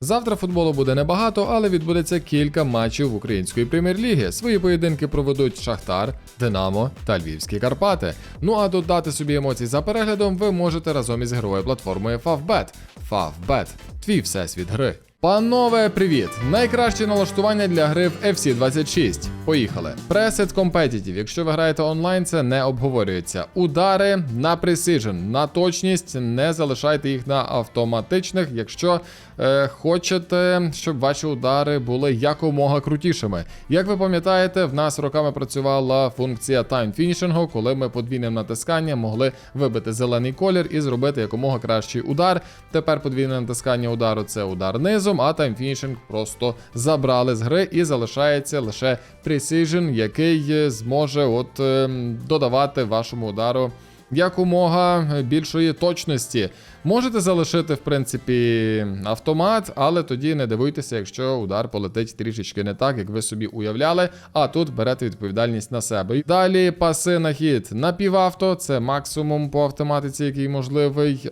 Завтра футболу буде небагато, але відбудеться кілька матчів української прем'єр-ліги. Свої поєдинки проведуть Шахтар, Динамо та Львівські Карпати. Ну а додати собі емоцій за переглядом ви можете разом із ігровою платформою Favbet. Favbet – твій всесвіт гри. Панове, привіт! Найкраще налаштування для гри в FC 26. Поїхали. Preset Competitive. Якщо ви граєте онлайн, це не обговорюється. Удари на precision, на точність, не залишайте їх на автоматичних, якщо е, хочете, щоб ваші удари були якомога крутішими. Як ви пам'ятаєте, в нас роками працювала функція Finishing, коли ми подвійним натисканням могли вибити зелений колір і зробити якомога кращий удар. Тепер подвійне натискання удару це удар низом, а Time Finishing просто забрали з гри і залишається лише Precision, який е, зможе от е, додавати вашому удару якомога більшої точності. Можете залишити, в принципі, автомат, але тоді не дивуйтеся, якщо удар полетить трішечки не так, як ви собі уявляли. А тут берете відповідальність на себе. Далі паси на хід на півавто, це максимум по автоматиці, який можливий.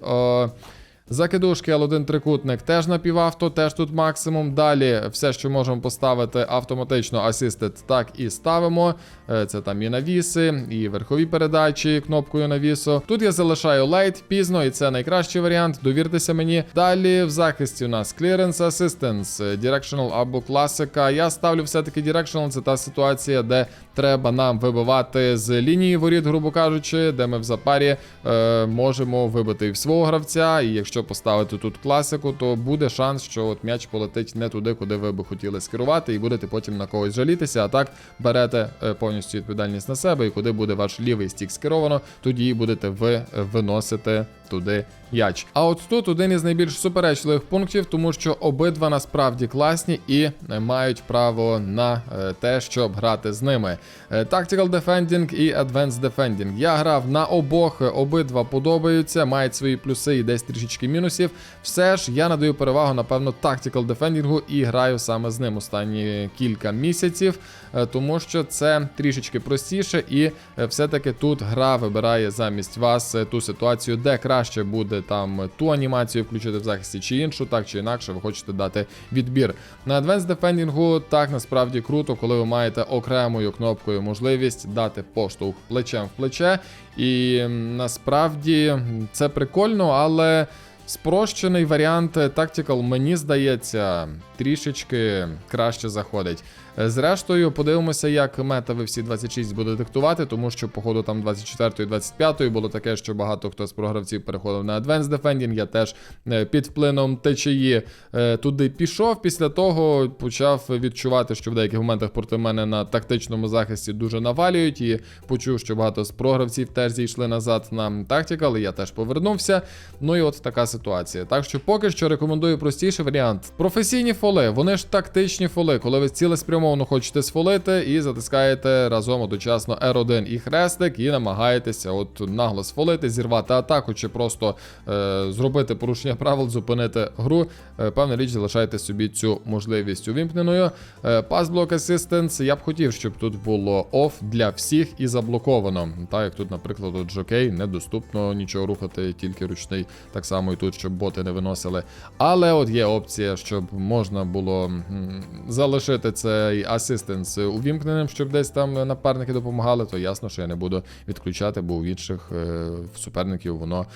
Закидушки L1 трикутник теж на півавто, теж тут максимум. Далі все, що можемо поставити автоматично Assisted, так і ставимо. Е, Це там і навіси, і верхові передачі кнопкою навісу. Тут я залишаю лейт пізно, і це найкращий варіант. Довіртеся мені. Далі в захисті у нас Clearance Assistance, е, Directional або класика. Я ставлю все-таки Directional, це та ситуація, де треба нам вибивати з лінії воріт, грубо кажучи, де ми в запарі е, можемо вибити і в свого гравця. І якщо поставити тут класику, то буде шанс, що от м'яч полетить не туди, куди ви би хотіли скерувати, і будете потім на когось жалітися. А так берете е, повністю відповідальність на себе, і куди буде ваш лівий стік скеровано, тоді будете ви е, виносити туди м'яч. А от тут один із найбільш суперечливих пунктів, тому що обидва насправді класні і е, мають право на е, те, щоб грати з ними. Е, Tactical Defending і Advanced Defending. Я грав на обох, обидва подобаються, мають свої плюси і десь трішечки мінусів. Все ж я надаю перевагу, напевно, Tactical Defending і граю саме з ним останні кілька місяців, тому що це трішечки простіше, і все-таки тут гра вибирає замість вас ту ситуацію, де краще буде там ту анімацію включити в захисті чи іншу, так чи інакше, ви хочете дати відбір. На Advanced Defending так насправді круто, коли ви маєте окремою кнопкою можливість дати поштовх плечем в плече. І насправді це прикольно, але. Спрощений варіант Tactical, мені здається, трішечки краще заходить. Е, Зрештою, подивимося, як мета в всі 26 буде диктувати, тому що, походу, там 24 і 25 було таке, що багато хто з програвців переходив на Advanced Defending. Я теж е, під вплином течії е, туди пішов. Після того почав відчувати, що в деяких моментах проти мене на тактичному захисті дуже навалюють, і почув, що багато з програвців теж зійшли назад на Tactical, і я теж повернувся. Ну і от така ситуація. Так що поки що рекомендую простіший варіант. Професійні фоли, вони ж тактичні фоли, коли ви цілеспрямовано хочете сфолити і затискаєте разом одночасно R1 і хрестик, і намагаєтеся от нагло сфолити, зірвати атаку, чи просто е, зробити порушення правил, зупинити гру. Е, певна річ, залишайте собі цю можливість увімкненою. Е, Pass Block Assistance, я б хотів, щоб тут було off для всіх і заблоковано. Так як тут, наприклад, от жокей, недоступно нічого рухати, тільки ручний, так само і тут, щоб боти не виносили. Але от є опція, щоб можна було залишити цей асистенс увімкненим, щоб десь там напарники допомагали, то ясно, що я не буду відключати, бо у інших е, суперників воно.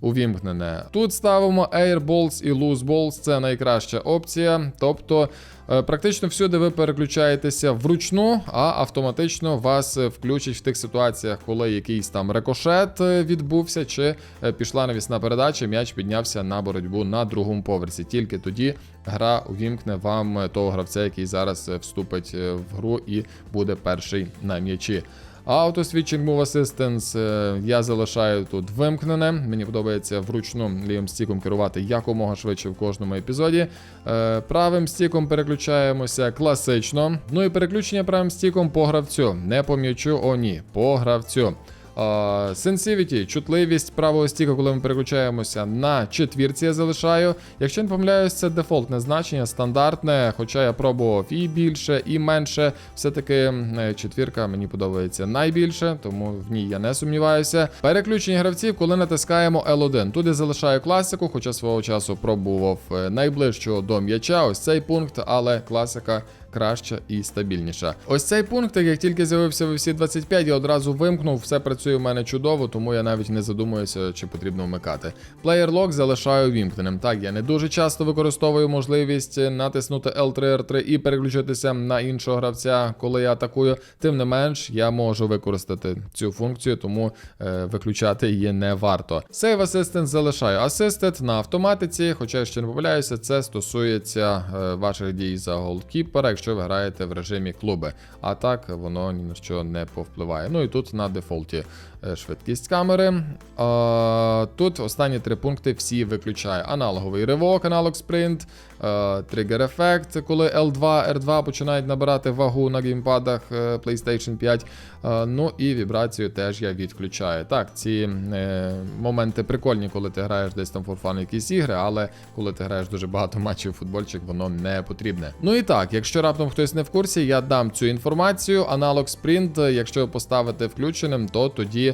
Увімкнене. Тут ставимо Airballs і Loose Balls, це найкраща опція. Тобто, е, практично всюди ви переключаєтеся вручну, а автоматично вас е, включить в тих ситуаціях, коли якийсь там рикошет е, відбувся, чи пішла навісна передача, м'яч піднявся на боротьбу на другому поверсі. Тільки тоді гра увімкне вам того гравця, який зараз вступить в гру і буде перший на м'ячі. Auto Switching Move Assistance е, я залишаю тут вимкнене. Мені подобається вручну лівим стіком керувати якомога швидше в кожному епізоді. Е, Правим стіком переключаємося класично. Ну і переключення правим стіком по гравцю. Не по м'ячу, о ні, по гравцю. А, чутливість правого стіка, коли ми переключаємося на четвірці, я залишаю. Якщо не помиляюсь, це дефолтне значення, стандартне, хоча я пробував і більше, і менше. Все-таки е, четвірка мені подобається найбільше, тому в ній я не сумніваюся. Переключення гравців, коли натискаємо L1. Тут я залишаю класику, хоча свого часу пробував е, найближчого до м'яча. Ось цей пункт, але класика краща і стабільніша. Ось цей пункт, як тільки з'явився в UFC 25, я одразу вимкнув, все працює в мене чудово, тому я навіть не задумуюся, чи потрібно вмикати. Player Lock залишаю вімкненим. Так, я не дуже часто використовую можливість натиснути L3 R3 і переключитися на іншого гравця, коли я атакую. Тим не менш, я можу використати цю функцію, тому е, виключати її не варто. Save Assistant залишаю Assisted на автоматиці, хоча я ще не помиляюся, це стосується е, ваших дій за голкіпера, якщо ви граєте в режимі клуби. А так воно ні на що не повпливає. Ну і тут на дефолті швидкість камери. А, тут останні три пункти всі виключаю. Аналоговий ривок, аналог спринт, е, тригер ефект, коли L2, R2 починають набирати вагу на геймпадах е, PlayStation 5. Е, ну і вібрацію теж я відключаю. Так, ці е, моменти прикольні, коли ти граєш десь там форфан якісь ігри, але коли ти граєш дуже багато матчів футбольчик, воно не потрібне. Ну і так, якщо раптом хтось не в курсі, я дам цю інформацію. Аналог спринт, якщо ви поставите включеним, то тоді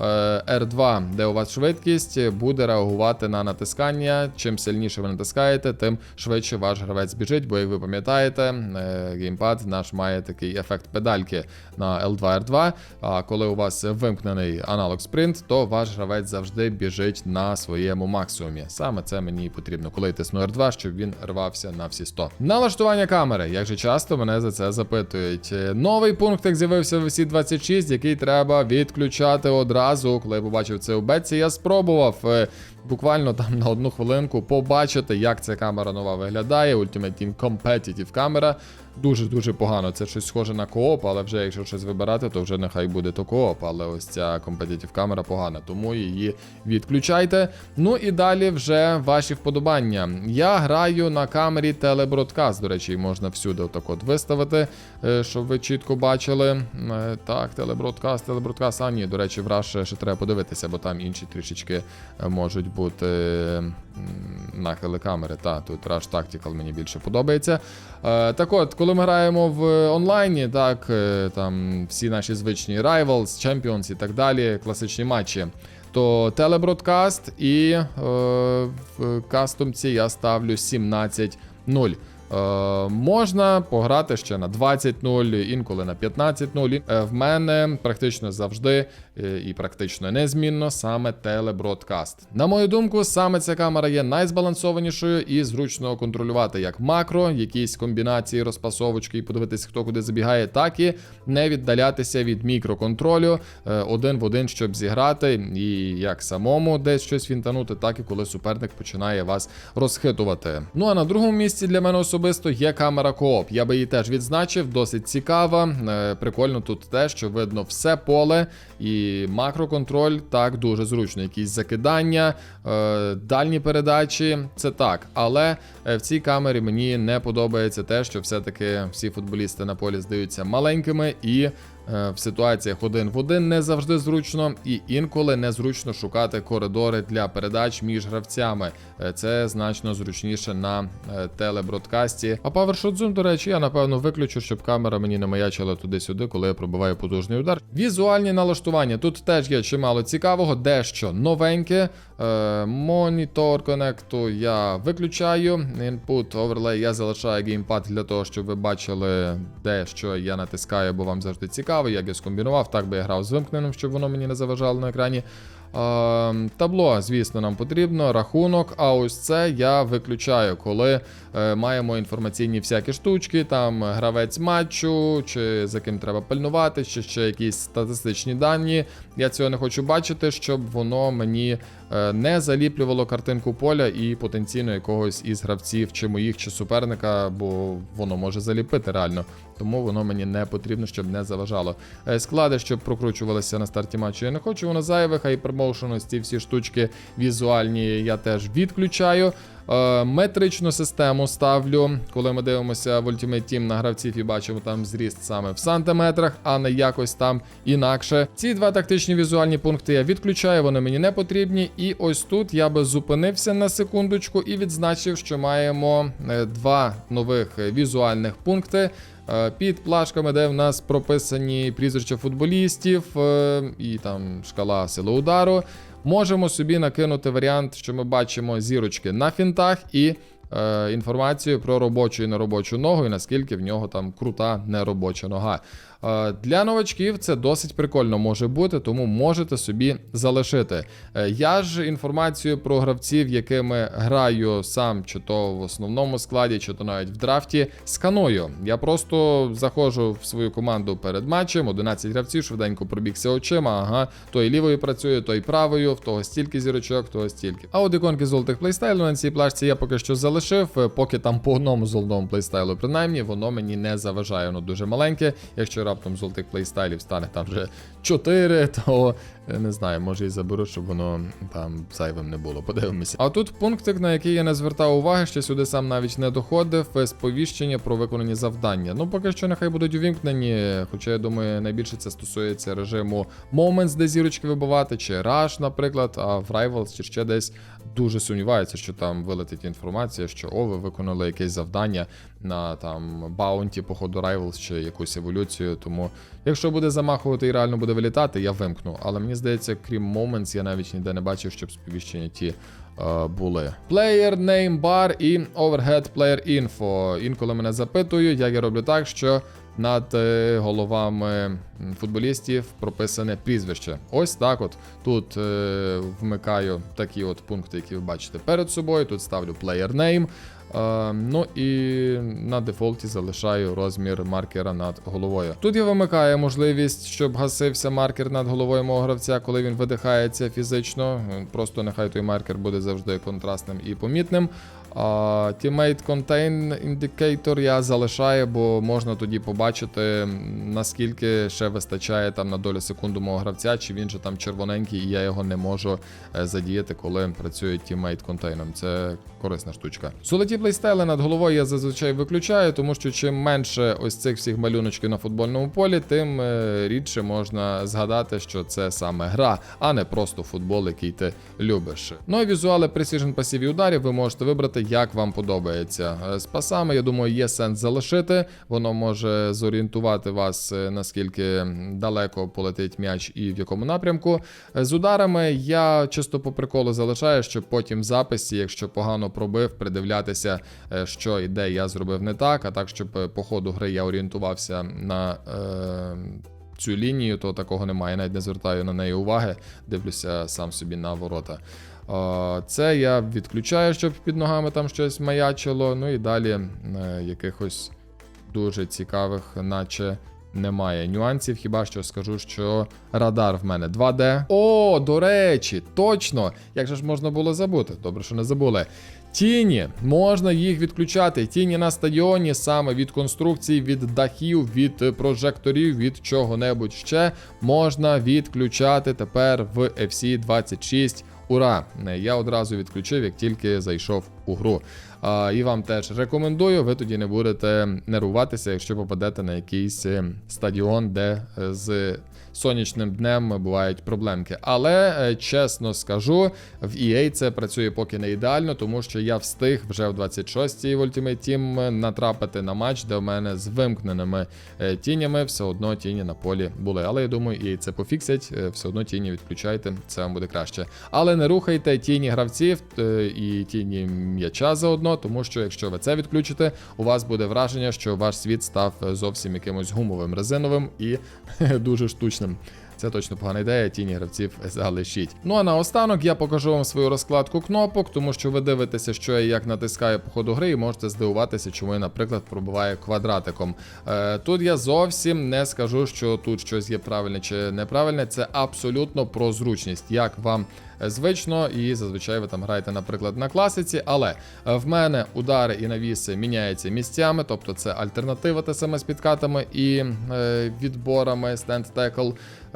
R2, де у вас швидкість, буде реагувати на натискання. Чим сильніше ви натискаєте, тим швидше ваш гравець біжить. Бо, як ви пам'ятаєте, е, геймпад наш має такий ефект педальки на L2 R2. А коли у вас вимкнений аналог спринт, то ваш гравець завжди біжить на своєму максимумі. Саме це мені потрібно, коли я тисну R2, щоб він рвався на всі 100. Налаштування камери. Як же часто мене за це запитують. Е, Новий пункт, як з'явився в VC 26, який треба відключати одразу. Коли я побачив це у бетці, я спробував. е, Буквально там на одну хвилинку побачити, як ця камера нова виглядає. Ultimate Team Competitive камера. Дуже-дуже погано. Це щось схоже на кооп, але вже якщо щось вибирати, то вже нехай буде то кооп. Але ось ця компетитив камера погана, тому її відключайте. Ну і далі вже ваші вподобання. Я граю на камері телебродкаст. До речі, можна всюди отак от виставити, е, щоб ви чітко бачили. Е, Так, телебродкаст, телебродкаст. А ні, до речі, в Rush ще треба подивитися, бо там інші трішечки е, можуть бути нахили камери. Та, тут Rush Tactical мені більше подобається. Так от, коли ми граємо в онлайні, так, е, там всі наші звичні Rivals, Champions і так далі, класичні матчі. То телебродкаст і е, в кастомці я ставлю 17-0. Е, можна пограти ще на 20-0, інколи на 15-0. Е, в мене практично завжди е, і практично незмінно саме телебродкаст. На мою думку, саме ця камера є найзбалансованішою і зручно контролювати як макро, якісь комбінації, розпасовочки і подивитися, хто куди забігає, так і не віддалятися від мікроконтролю е, один в один, щоб зіграти, і як самому десь щось фінтанути, так і коли суперник починає вас розхитувати. Ну а на другому місці для мене особисто є камера Кооп. Я би її теж відзначив, досить цікава. Е, Прикольно тут те, що видно все поле і макроконтроль так дуже зручно. Якісь закидання, е, дальні передачі, це так. Але е, в цій камері мені не подобається те, що все-таки всі футболісти на полі здаються маленькими і. Е, В ситуаціях один в один не завжди зручно, і інколи незручно шукати коридори для передач між гравцями. Е, Це значно зручніше на е, телебродкасті. А PowerShot Zoom, до речі, я напевно виключу, щоб камера мені не маячила туди-сюди, коли я пробиваю потужний удар. Візуальні налаштування. Тут теж є чимало цікавого, дещо новеньке. Е, Монітор конекту я виключаю. Input Overlay я залишаю геймпад для того, щоб ви бачили, де що я натискаю, бо вам завжди цікаво, як я скомбінував. Так би я грав з вимкненим, щоб воно мені не заважало на екрані. Е, табло, звісно, нам потрібно, рахунок. А ось це я виключаю, коли е, маємо інформаційні всякі штучки, там гравець матчу, чи за ким треба пильнувати, чи ще якісь статистичні дані. Я цього не хочу бачити, щоб воно мені не заліплювало картинку поля і потенційно якогось із гравців, чи моїх, чи суперника, бо воно може заліпити реально. Тому воно мені не потрібно, щоб не заважало. Е, Склади, щоб прокручувалися на старті матчу, я не хочу, воно зайвих, а ось ці всі штучки візуальні я теж відключаю. Е, метричну систему ставлю, коли ми дивимося в Ultimate Team на гравців і бачимо там зріст саме в сантиметрах, а не якось там інакше. Ці два тактичні візуальні пункти я відключаю, вони мені не потрібні. І ось тут я би зупинився на секундочку і відзначив, що маємо е, два нових візуальних пункти. Е, Під плашками, де в нас прописані прізвища футболістів е, і там шкала сили удару. Можемо собі накинути варіант, що ми бачимо зірочки на фінтах і е, інформацію про робочу і неробочу ногу, і наскільки в нього там крута неробоча нога. Е, Для новачків це досить прикольно може бути, тому можете собі залишити. Е, Я ж інформацію про гравців, якими граю сам, чи то в основному складі, чи то навіть в драфті, сканую. Я просто заходжу в свою команду перед матчем, 11 гравців, швиденько пробігся очима. Ага, той лівою працює, той правою, в того стільки зірочок, в того стільки. А от іконки золотих плейстайлів на цій плашці я поки що залишив, е, поки там по одному золотому плейстайлу, принаймні, воно мені не заважає. Воно дуже маленьке. Якщо раптом золотих плейстайлів стане там вже 4, то е, не знаю, може і заберу, щоб воно там зайвим не було. Подивимося. А тут пунктик, на який я не звертав уваги, ще сюди сам навіть не доходив. е, Сповіщення про виконані завдання. Ну, поки що нехай будуть увімкнені. Хоча я думаю, найбільше це стосується режиму Moments, де зірочки вибивати, чи Rush, наприклад, а в Rivals чи ще десь дуже сумніваються, що там вилетить інформація, що о, ви виконали якесь завдання на там баунті по ходу Rivals чи якусь еволюцію. Тому, якщо буде замахувати і реально буде вилітати, я вимкну. Але мені здається, крім Moments, я навіть ніде не бачив, щоб сповіщення ті. е, Були Player Name Bar і Overhead Player Info. Інколи мене запитують, як я роблю так, що над е, головами футболістів прописане прізвище. Ось так. От тут е, вмикаю такі от пункти, які ви бачите перед собою. Тут ставлю Player Name. Е, ну і на дефолті залишаю розмір маркера над головою. Тут я вимикаю можливість, щоб гасився маркер над головою мого гравця, коли він видихається фізично. Просто нехай той маркер буде завжди контрастним і помітним. Teammate Contain Indicator я залишаю, бо можна тоді побачити, наскільки ще вистачає там на долю секунду мого гравця, чи він же там червоненький, і я його не можу е, задіяти, коли працює Teammate Contain. Це корисна штучка. Золоті плейстайли над головою я зазвичай виключаю, тому що чим менше ось цих всіх малюночків на футбольному полі, тим е, рідше можна згадати, що це саме гра, а не просто футбол, який ти любиш. Ну і візуали Precision пасів і ударів ви можете вибрати, як вам подобається. Е, З пасами, я думаю, є сенс залишити. Воно може зорієнтувати вас, е, наскільки далеко полетить м'яч і в якому напрямку. Е, З ударами я чисто по приколу залишаю, щоб потім в записі, якщо погано пробив, придивлятися, що і де я зробив не так, а так, щоб по ходу гри я орієнтувався на. Е- Цю лінію, то такого немає. Навіть не звертаю на неї уваги, дивлюся сам собі на ворота. Це я відключаю, щоб під ногами там щось маячило. Ну і далі е, якихось дуже цікавих, наче немає нюансів. Хіба що скажу, що радар в мене 2D. О, до речі, точно! Як же ж можна було забути? Добре, що не забули. Тіні можна їх відключати. Тіні на стадіоні саме від конструкцій, від дахів, від прожекторів, від чого-небудь ще можна відключати тепер в FC 26. Ура! Я одразу відключив, як тільки зайшов у гру. А, і вам теж рекомендую, ви тоді не будете нервуватися, якщо попадете на якийсь е, стадіон, де е, з сонячним днем бувають проблемки. Але е, чесно скажу, в EA це працює поки не ідеально, тому що я встиг вже в 26-й в Ultimate Team натрапити на матч, де в мене з вимкненими е, тінями все одно тіні на полі були. Але я думаю, EA це пофіксять, е, все одно тіні відключайте, це вам буде краще. Але не рухайте тіні гравців і тіні м'яча заодно, тому що якщо ви це відключите, у вас буде враження, що ваш світ став зовсім якимось гумовим, резиновим і дуже штучним. them Це точно погана ідея, тіні гравців залишіть. Ну а наостанок я покажу вам свою розкладку кнопок, тому що ви дивитеся, що я як натискаю по ходу гри, і можете здивуватися, чому я, наприклад, пробиваю квадратиком. Е, тут я зовсім не скажу, що тут щось є правильне чи неправильне. Це абсолютно про зручність, як вам звично, і зазвичай ви там граєте, наприклад, на класиці. Але е, в мене удари і навіси міняються місцями, тобто це альтернатива те саме з підкатами і е, відборами е,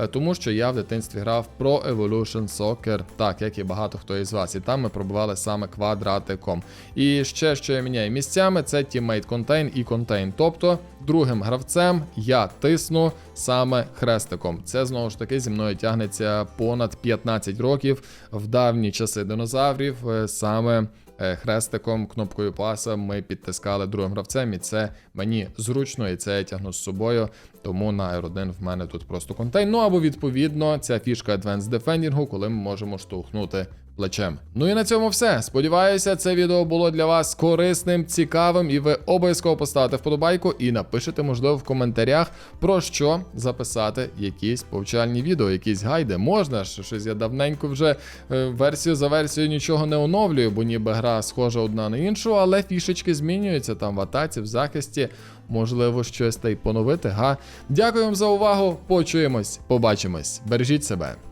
тому що я в дитинстві грав Pro Evolution Soccer, так як і багато хто із вас. І там ми пробували саме квадратиком. І ще що я міняю місцями, це Teammate Contain і Contain. Тобто другим гравцем я тисну саме хрестиком. Це знову ж таки зі мною тягнеться понад 15 років в давні часи динозаврів. е, Саме е, хрестиком, кнопкою паса ми підтискали другим гравцем, і це мені зручно, і це я тягну з собою. Тому на R1 в мене тут просто контейн. Ну або відповідно ця фішка Advanced Defending, коли ми можемо штовхнути плечем. Ну і на цьому все. Сподіваюся, це відео було для вас корисним, цікавим, і ви обов'язково поставите вподобайку і напишете, можливо, в коментарях про що записати якісь повчальні відео, якісь гайди. Можна ж щось я давненько вже е, версію за версією нічого не оновлюю, бо ніби гра схожа одна на іншу, але фішечки змінюються там в атаці, в захисті. Можливо, щось та й поновити, га. Дякую вам за увагу. Почуємось, побачимось. Бережіть себе.